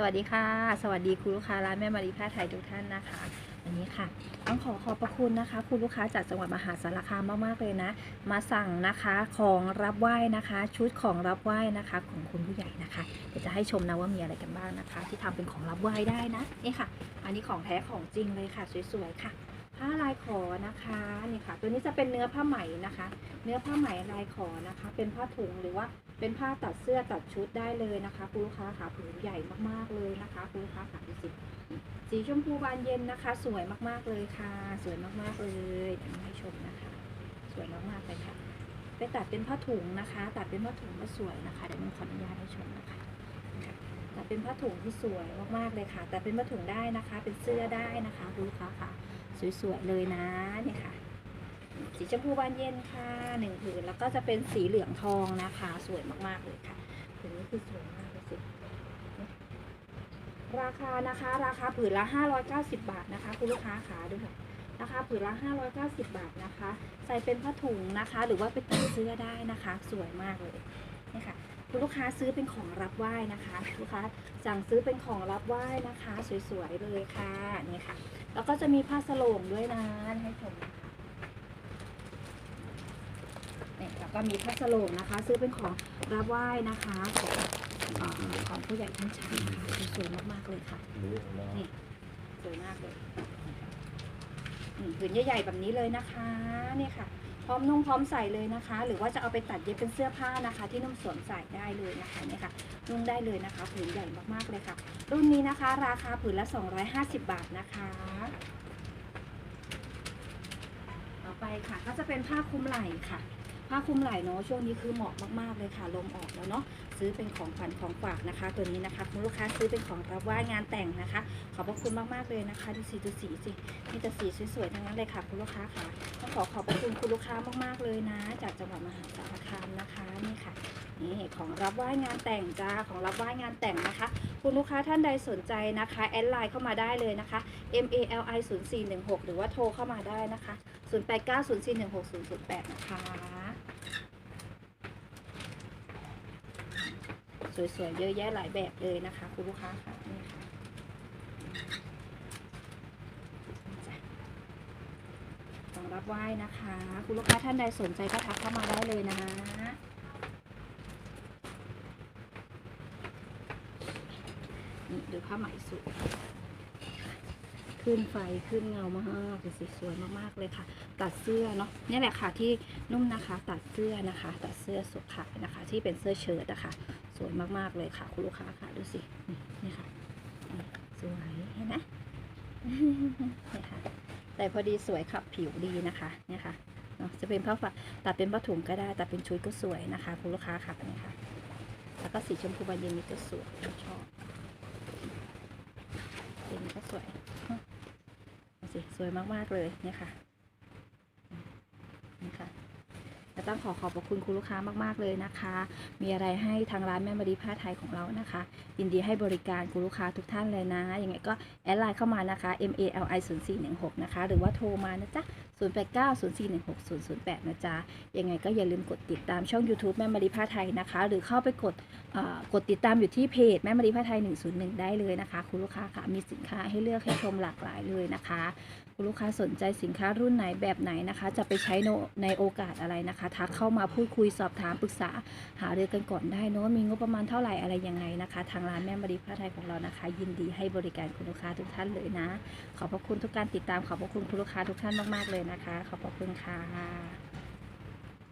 สวัสดีค่ะ สวัสดีคุณลูกค้าร้านแม่มารีผ้าไทยทุกท่านนะคะวันนี้ค่ะ ต้องขอขอบพระคุณนะคะ คุณลูกค้าจากจังหวัดมหาสารคามมากๆเลยนะ มาสั่งนะคะของรับไหว้นะคะ ชุดของรับไหว้นะคะ ของคุณผู้ใหญ่นะคะเดี๋ยวจะให้ชมนะว่ามีอะไรกันบ้างนะคะ ที่ทำเป็นของรับไหว้ได้นะนี่ค่ะ อันนี้ของแท้ของจริงเลยค่ะ สวยๆค่ะ ผ้าลายขอนะคะนี่ค่ะ ตัวนี้จะเป็นเนื้อผ้าไหมนะคะ เนื้อผ้าไหมลายขอนะคะ เป็นผ้าถุงหรือว่าเป็นผ้าตัดเสื้อตัดชุดได้เลยนะคะคุณลูกค้าค่ะผืนใหญ่มากๆเลยนะคะคุณลูกค้าค่ะดูสิสีชมพูบานเย็นนะคะ สวยมากๆเลยค่ะ สวยมากๆเลยเดี๋ยวให้ชมนะคะ สวยมากๆเลยค่ะ ไปตัดเป็นผ้าถุงนะคะ ตัดเป็นผ้าถุงก็สวยนะคะเดี๋ยวมันขออนุญาตให้ชมนะคะ เป็นผ้าถุงที่สวยมากๆเลยค่ะ แต่เป็นผ้าถุงได้นะคะ เป็นเสื้อได้นะคะคุณลูกค้าค่ะ สวยๆเลยนะเนี่ยค่ะ สีชมพูบานเย็นค่ะหนึ่งผืนแล้วก็จะเป็นสีเหลืองทองนะคะ สวยมากๆเลยค่ะผืนนี้คือสวยมากเลยสิราคานะคะ ราคาผืนละ 590 บาทนะคะ คุณลูกค้าขาดูค่ะราคาผืนละ 590 บาทนะคะ ใส่เป็นผ้าถุงนะคะ หรือว่าเป็นตัดเสื้อได้นะคะ สวยมากเลยนี่ค่ะ คุณลูกค้าซื้อเป็นของรับไหว้นะคะลูกค้าสั่งซื้อเป็นของรับไหว้นะคะ สวยๆเลยค่ะนี่ค่ะ แล้วก็จะมีผ้าสโลงด้วยนะให้ชมนะคะเนี่ยแล้วก็มีผ้าสโลงนะคะ ซื้อเป็นของรับไหว้นะคะของอของผู้ใหญ่ท่านชายนะคะสวยมากๆเลยค่ะนี่สวยมากเลยอืมผืนใหญ่ๆแบบนี้เลยนะคะเนี่ยค่ะ พร้อมนุ่งพร้อมใส่เลยนะคะ หรือว่าจะเอาไปตัดเย็บเป็นเสื้อผ้านะคะ ที่นุ่มสวมใส่ได้เลยนะคะเนี่ยค่ะนุ่งได้เลยนะคะผืนใหญ่มากๆเลยค่ะ รุ่นนี้นะคะ ราคาผืนละ 250 บาทนะคะต่อไปค่ะก็จะเป็นผ้าคลุมไหล่ค่ะ ผ้าคลุมไหล่เนาะช่วงนี้คือเหมาะมากๆเลยค่ะ ลมออกแล้วเนาะซื้อเป็นของขวัญของฝากนะคะ ตัวนี้นะคะคุณลูกค้าซื้อเป็นของรับไหว่งานแต่งนะคะ ขอบพระคุณมากๆเลยนะคะ ดูสีดูสีสิมีแต่สีสวยๆทั้งนั้นเลยค่ะ คุณลูกค้าค่ะต้องขอขอบพระคุณคุณลูกค้ามากๆเลยนะ จากจังหวัดมหาสารคามนะคะนี่ค่ะนี่ของรับไหว้งานแต่งจ้าของรับไหว้งานแต่งนะคะ คุณลูกค้าท่านใดสนใจนะคะแอดไลน์เข้ามาได้เลยนะคะ M A L I 0 4 1 6หรือว่าโทรเข้ามาได้นะคะ 0 8 9 0 4 1 6 0 0 8นะคะ สวยๆ เยอะแยะหลายแบบเลยนะคะ คุณลูกค้าค่ะนี่ค่ะจ้ะต้องรับไหว้นะคะ คุณลูกค้าท่านใดสนใจก็ทักเข้ามาได้เลยนะนี่ดูผ้าไหมสุด ขึ้นไฟขึ้นเงามากดูสิสวยมากๆเลยค่ะ ตัดเสื้อเนาะนี่แหละค่ะที่นุ่มนะคะ ตัดเสื้อนะคะ ตัดเสื้อสุดขายนะคะ ที่เป็นเสื้อเชิ้ตนะคะ สวยมากๆเลยค่ะ คุณลูกค้าค่ะดูสินี่ค่ะสวยเห็นไหมนี่ค่ะแต่พอดีสวยขับผิวดีนะคะเนี่ยค่ะเนาะจะเป็นผ้าฝักตัดเป็นผ้าถุงก็ได้ตัดเป็นชุดก็สวยนะคะคุณลูกค้าค่ะนี่ค่ะ แล้วก็สีชมพูบานเย็นนี่ก็สวยชอบสีนี้ก็สวย สิสวยมากๆเลยเนี่ยค่ะนี่ค่ะและต้องขอขอบพระคุณคุณลูกค้ามากๆเลยนะคะ มีอะไรให้ทางร้านแม่มารีผ้าไทยของเรานะคะ ยินดีให้บริการคุณลูกค้าทุกท่านเลยนะ ยังไงก็แอดไลน์เข้ามานะคะ M A L I 0 4 1 6นะคะ หรือว่าโทรมานะจ๊ะ 0 8 9 0 4 1 6 0 0 8 นะจ๊ะ ยังไงก็อย่าลืมกดติดตามช่อง YouTube แม่มารีผ้าไทยนะคะ หรือเข้าไปกดอ่อกดติดตามอยู่ที่เพจแม่มารีผ้าไทย 101 ได้เลยนะคะ คุณลูกค้าค่ะ มีสินค้าให้เลือกให้ชมหลากหลายเลยนะคะ คุณลูกค้าสนใจสินค้ารุ่นไหนแบบไหนนะคะ จะไปใช้ในโอกาสอะไรนะคะ ทักเข้ามาพูดคุยสอบถามปรึกษา หาเรือกันก่อนได้เนอะมีงบประมาณเท่าไหร่อะไรยังไงนะคะ ทางร้านแม่บดีผ้าไทยของเรานะคะ ยินดีให้บริการคุณลูกค้าทุกท่านเลยนะ ขอบพระคุณทุกการติดตามขอบพระคุณคุณลูกค้าทุกท่านมากๆเลยนะคะ ขอบพระคุณค่ะ